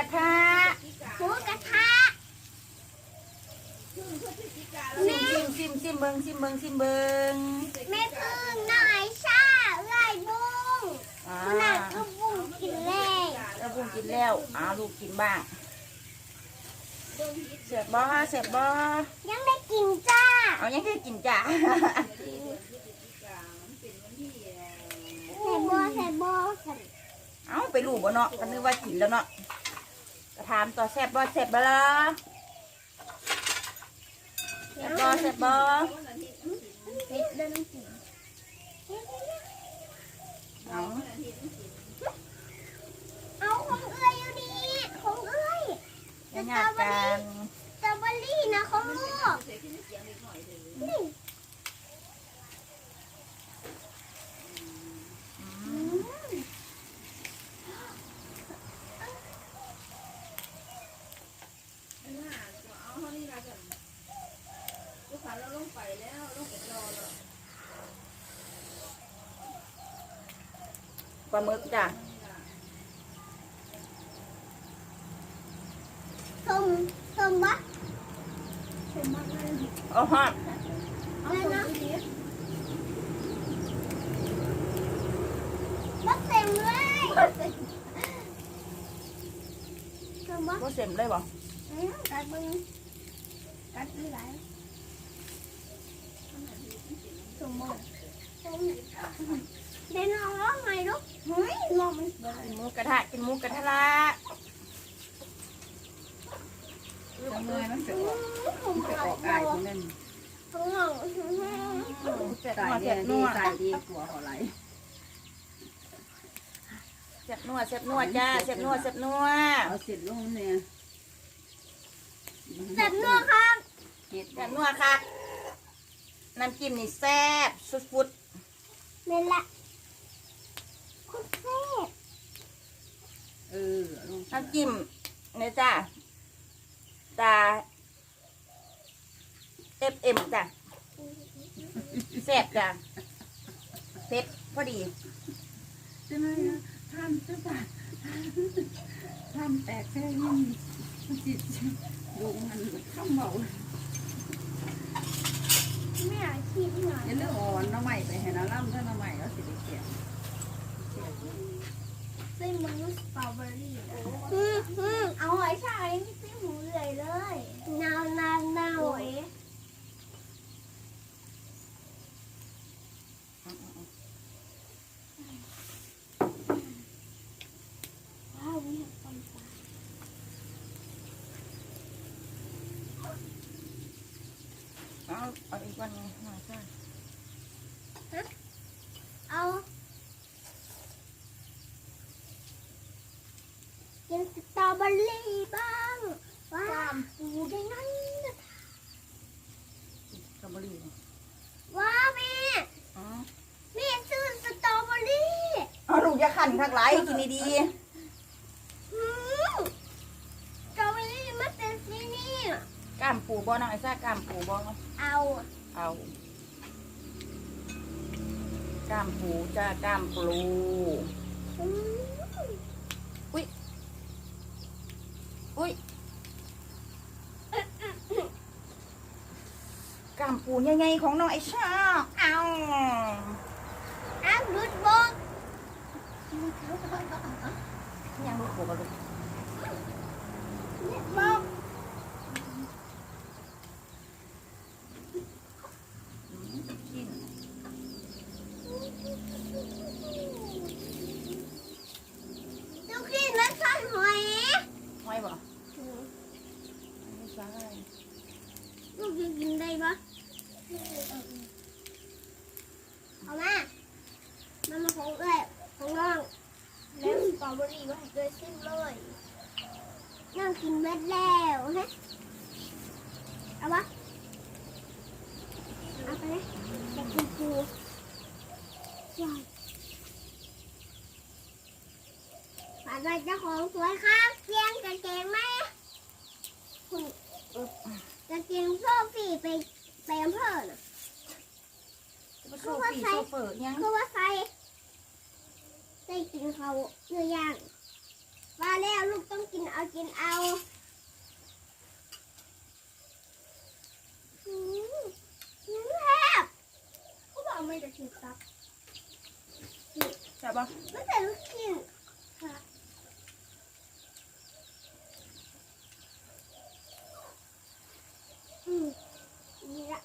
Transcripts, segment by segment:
ระทะหมูกระทะซิมซิมซิมซิมเบิงซิมเบิงซิมเบิงแม่พึ่งน้องไอชาเอื้อยบุ้งอ่าคุณน่ะก็บุ้งกินเลยแล้วบุ้งกินแล้วอ่าลูกกินบ้างเสียบบ่เสียบบ่ยังได้กินจ้าเอายังแค่กินจ้ะใส่บอใส่บอใส่เอาไปลูกบ่เนาะก็นึกว่ากินแล้วเนาะกระ ถามต่อแซ่บบ่แซ่บบ่ล่ะแซ่บบ่แซ่บบ่เผ็ดเดินกินเอาเอาของเอ้ยอยู่ดีของเอ้ยอย่าหยาดกันสตรอเบอรี่นะของลูกนี่ ปลาหมึกจ้ะส้มส้มบะส้มบะเลยเอาฮอดเลยนะบักเต็มเลยส้มบะบ่เสร็จเลยบ่อืมกัดมึงกัดไม่ไหล เดี๋ยวนองร้องไงลูกเฮ้ยลองมันเบิดกินหมูกระทะกินหมูกระทะละทำไมมันจะออกผมมันจะเอาออกไปอายคนนั้นข้างนอกเจ็บใส่นัวดีเจ็บนัดีวใส่ดีกลัวเขาไหลเจ็บนัวเจ็บนัวจ้าเจ็บนัวเจ็บนัวเอาเสร็จลงเนี่ยเสร็จนัวครับเห็ดเจ็บนัวค่ะ น้ำจิ้มนี่แซ่บสุดนี่แหละคุณเซ่เออลงๆน้ำจิ้มเนี่ยจ้าจ้าเอฟเอ็มจ้ะแซ่บจ้ะเผ็ดพอดี ใช่ไหมนะทำจะตาทำแตกแค่ยิ่งจิตลงมันข้ามเบา ไม่อยากคิดหน่อยอย่าเลือกอ่อนน้ำใหม่ไปเห็นน้ำล่ำถ้าน้ำใหม่แล้วสิได้เขียนเส้นมันสตรอเบอรี่อืมอืมเอาไว้ชาเองเส้นหมูเลยเลย นาวนาวนาวเอ๋ว้าวเนี่ยปังปลา เอาเอาอีกวันหนึงมาจ้าเอากินสตรอเบอรี่บ้างว้าวปูได้นั่นนะสตรอเบอรี่ว้าวแม่อ๋อแม่ซื้อสตรอเบอรี่เอาลูกอย่าขันทักหลายกินดีอืมสตรอเบอรี่มันเป็นสีนี่ ๆ กล้ามปูบ่น้องไอ้ซ่ากล้ามปูบ่เอาเอากล้ามปูจ้ากล้ามปูอืมอุ้ยกล้ามปูใหญ่ๆของน้องไอ้ชาเอาอ้าวดูดบอกยังลูกปูบ่ลูก ดูดบอก กิน ดูขี้มันซ่อนหอย ห้อยบ่ไม่ใช่ ลูกจะกินได้ปะเอามามันมาของเอ้ยของน้องแล้วสต รอเบอรี่ก็ให้เกิดขึ้นเลยน้องกินเม็ดแล้วฮะเอาปะเอาไปเลยจะกินปูใช่ฝากไว้เจ้าของสวยครับเกียงกางเกงไหมคุณกางเกงโซฟี่ไปไปอำเภอน่ะจะมาโซฟีโซเฟอร์ยัง คือว่าใคร ได้กินเขาเนื้อย่างว่าแล้วลูกต้องกินเอากินเอาอืมอืมแทบเขาบอกไม่จะกินซับใช่ปะไม่แต่ลูกกินค่ะอืมนี่ละ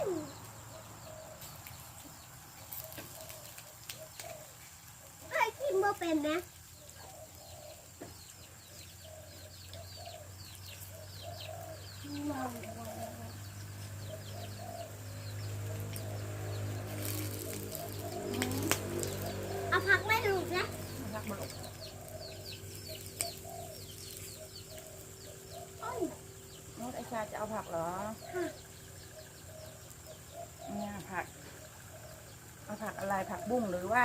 อืมไอ้กินบ่เป็นนะ เอาพักไม่ถูกนะรักบลุกโอ้ยโน้ตไอชาจะเอาผักเหรอค่ะเนี่ยผัก เอาผักอะไรผักบุ้งหรือว่า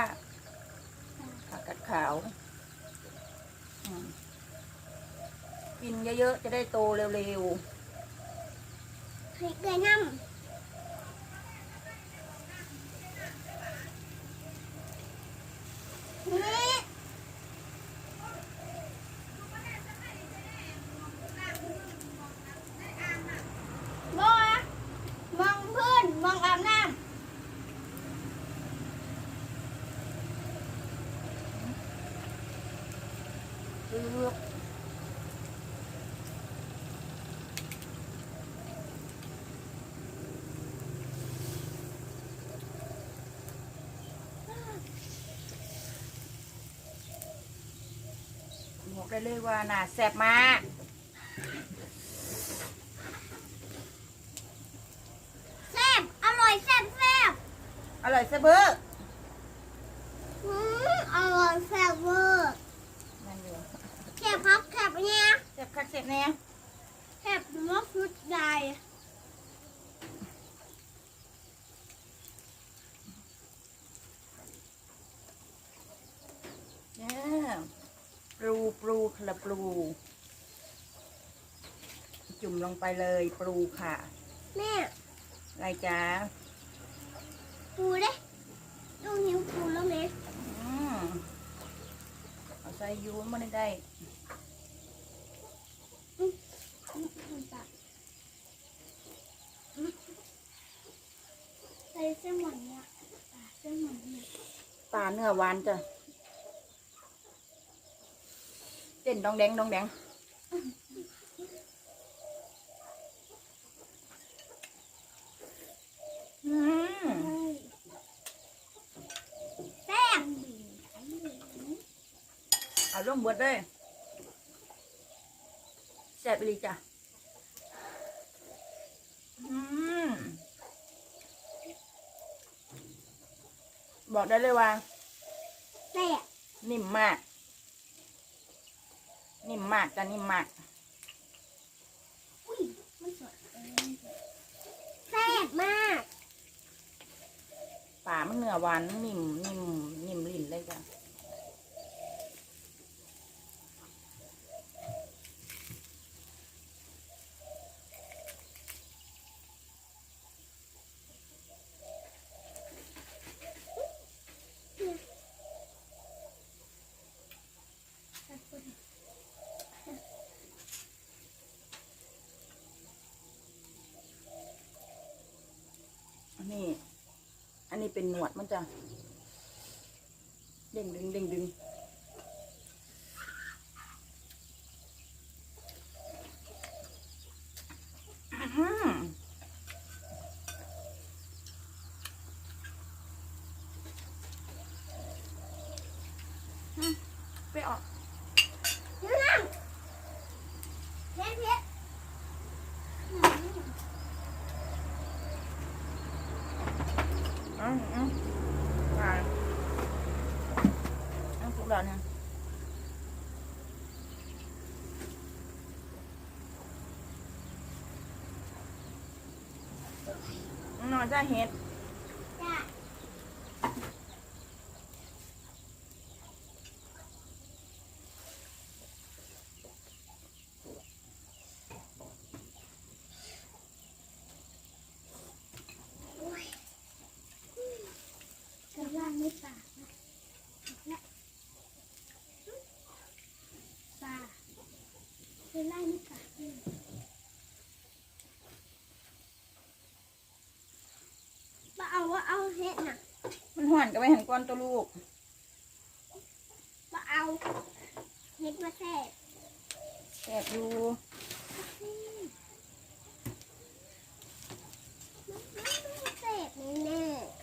ผักกัดขาวอืมกินเยอะๆ จะได้โตเร็วให้เกลือน้ำนี่บัวมองพื้นมองอาบน้ ๆปึ๊บบอก ได้เลยว่าน่าแซ่บมากำแซ่บอร่อยแซ่บแซ่บอร่อยแซ่บเบอร์อืมอร่อยแซ่บเวอร์นั่นอยู่แซ่บครับแซ่บเนี่ยแซ่บคักแซ่บแน่แซ่บมากสุดใหญ่ เนี่ยปลู ปลูคละปลู จุ่มลงไปเลยปลูค่ะ แม่อะไรจ๊ะปูเด้ดูหิวปูแล้วไหมอืมเอาใส่อยูมันได้ใส่เส้นหวานเนี่ยเส้นหวานเนี่ยปลาเนื้อหวานจ้ะ เต้นดองแดงดองแดงอืมแซ่บเอาลงเบดเลยแซ่บไปเลยจ้ะอืมบอกได้เลยว่าแซ่บนิ่มมาก นิ่มมากจ้ะนิ่มมากอุ้ยมันสดแซ่บมาก ป่ามันเนื้อหวานนิ่มนิ่มนิ่มลิ้นเลยจ้ะ นี้เป็นหนวดมันจะเด้งดึงเด้งดึงอื้อหืออืมไปออก เนื้อเผ็ดเผ็ด อืมอืมไปเอาทุกดอกเนี่ย มันจะเห็ด เฮ็ดน่ะมันห่อนก็ไปหันก้อนตัวลูกบ่เอาเฮ็ดมาแซ่บแสบอยู่มันแซ่บแน่ๆ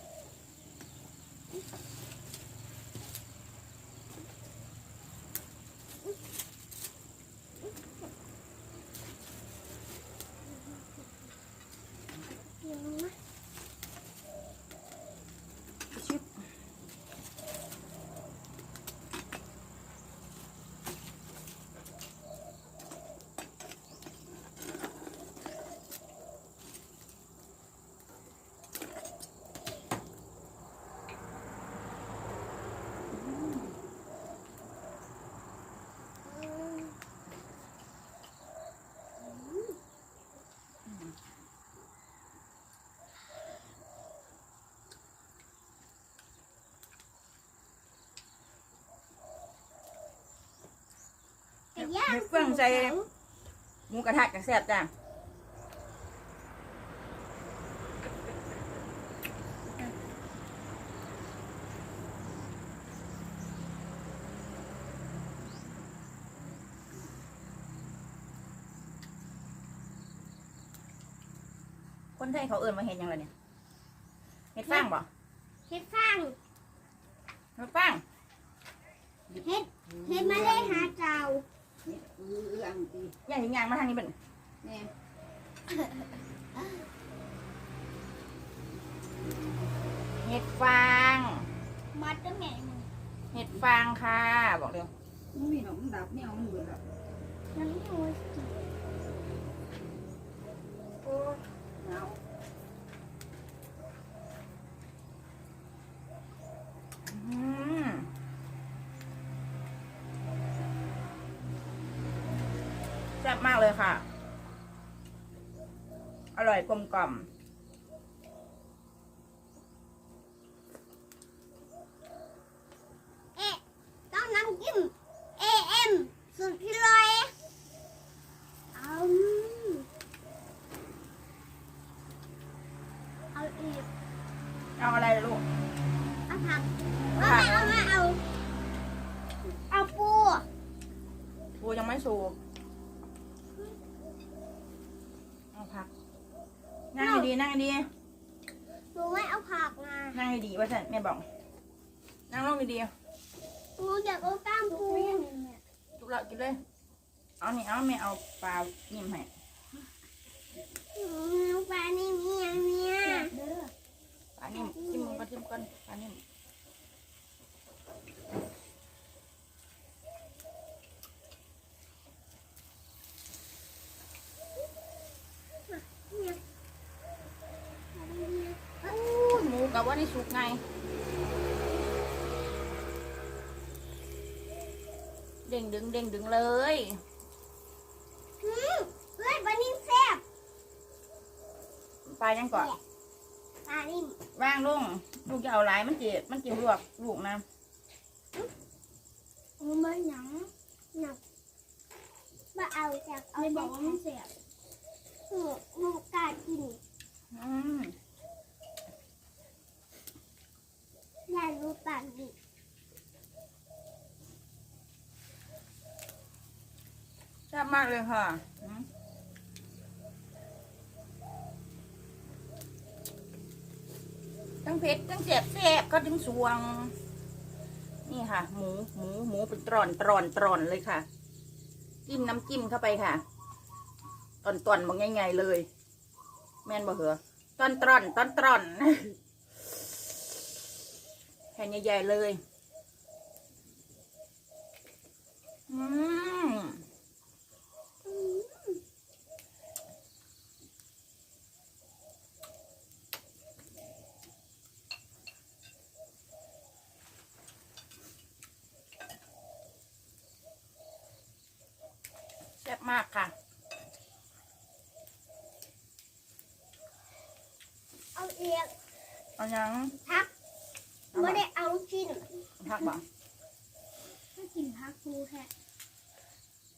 เฮ็ดเฟื่องใส่หมูกระทะกับแซ่บจ้ะคนไทยเขาเอิ่นมาเห็นยังไงเนี่ยเห็ดฟางบ่เฮ็ดฟางเห็ดฟางเฮ็ดเฮ็ดมาได้หาเจ้า เออเอื้องตีย่างหิงยางมาทางนี้เป็นแน่เห็ดฟาง มัดตั้งไงมึงเห็ดฟางค่ะ บอกเร็วมันมีหนองดับไม่เอามันเบิดหรอกน้ำหัวจิโอ้ อร่อยกลมกล่อม เอ๊ะต้องน้ำจิ้มเอ็มสุดที่ร้อยเอาเอาอีก เอาอะไรล่ะลูก เอาผักเอาไม่เอาไม่เอา เอาปู ปูยังไม่สุกเอาผัก นั่งให้ ดีนั่งให้ดีหนูไม่เอาผักมานั่งให้ดีว่าฉันแม่บอก นั่งลงดีหนูอยากเอากล้ามปูๆทุกเรากินเลย เอานี่เอาไม่เอาปลานิ่มให้หนูเอาปลานี่มีอย่างเนี้ยปลานิ่มจิ้มมือก็จิ้มก่อนปลานิ่ม อู้หมู กับว่านี่สุกไงเด้งดึงเด้งดึงเลยอืมเฮ้ยปลานิ่มแซ่บปลายังก่อนปลานิ่มว่างลุงลูกจะเอาหลายมันจีมันจีลวกลูกนะมันไม่หนังหนักมาเอาจากเอาบอกว่ามันแซ่บหนูหนูกล้ากิน อืม อ ยากรู้ปากดิชอบมากเลยค่ะอืมทั้งเผ็ดทั้งเจ็บแซ่บก็ถึงสวง นี่ค่ะ หมูหมูหมูเป็นตรอนตรอนตรอนเลยค่ะ จิ้มน้ำจิ้มเข้าไปค่ะ ตอนตอนบอกง่ายๆเลย แม่นบ่เหรอตอนตรอนตอนตรอน ผ่นใหญ่ๆเลยอืมแซ่บมากค่ะ เอาเอียงเอายัง พักเอา ไม่มาได้เอากินพักบ่ถ้ากินพักปูแค่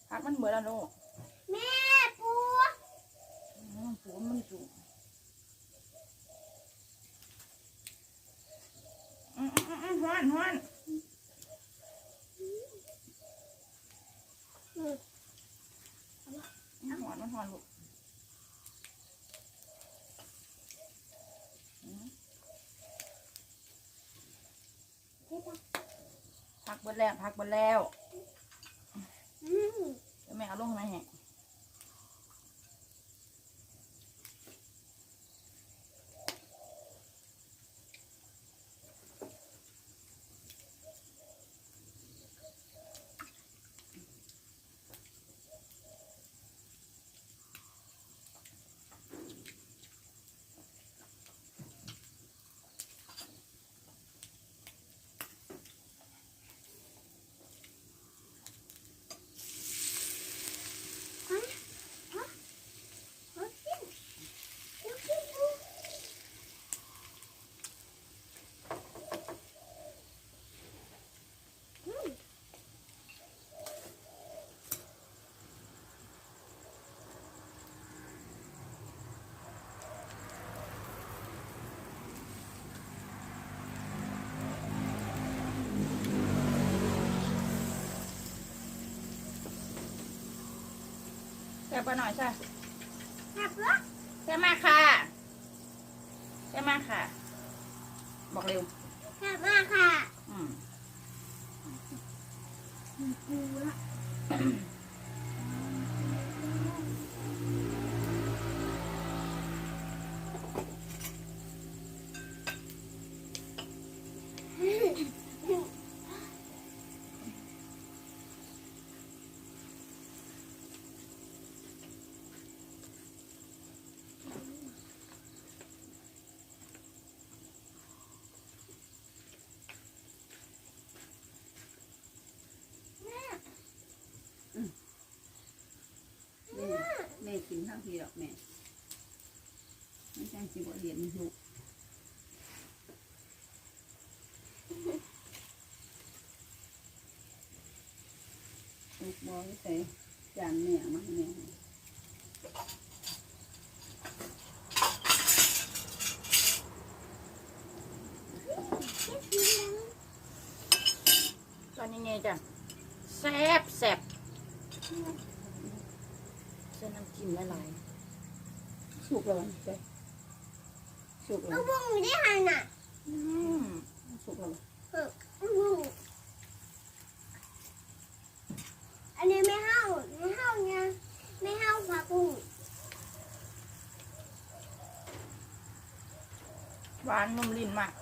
พักมันเบื่อแล้วลูกแม่ปูอืมปูมันสูงอืมอืมอืมอืมฮ้อนฮ้อนอืมมันฮ้อนมันฮ้อนลูกอืม เฮ็ดจ้ะ พัก เบดแล้วพักเบดแล้วอืมเดี๋ยวแม่เอาลงมาให้ แซ่บปะหน่อยใช่หักละแซ่บมากค่ะแซ่บมากค่ะ บอกเร็วหักมากค่ะ อืมกูล ม่กินทั้งทีหรอกแม่ไม่ใช่สิบเห็นลูกลูกบอกให้ใส่จานแม่มาแม่ตอนนี้ไงจ้ะแซบแซบ ส้นน้ำจิ้มละลายสุกแล้วมันใส่สุกแล้ลูวกบุ้งไม่ได้หันอะอืมสุกแล้วลูกบุ้งอันนี้ไม่เข้าไม่เข้าเนี่ยไม่เข้าผักบุ้งหวานนุ่มลิ้นมากแซ่บ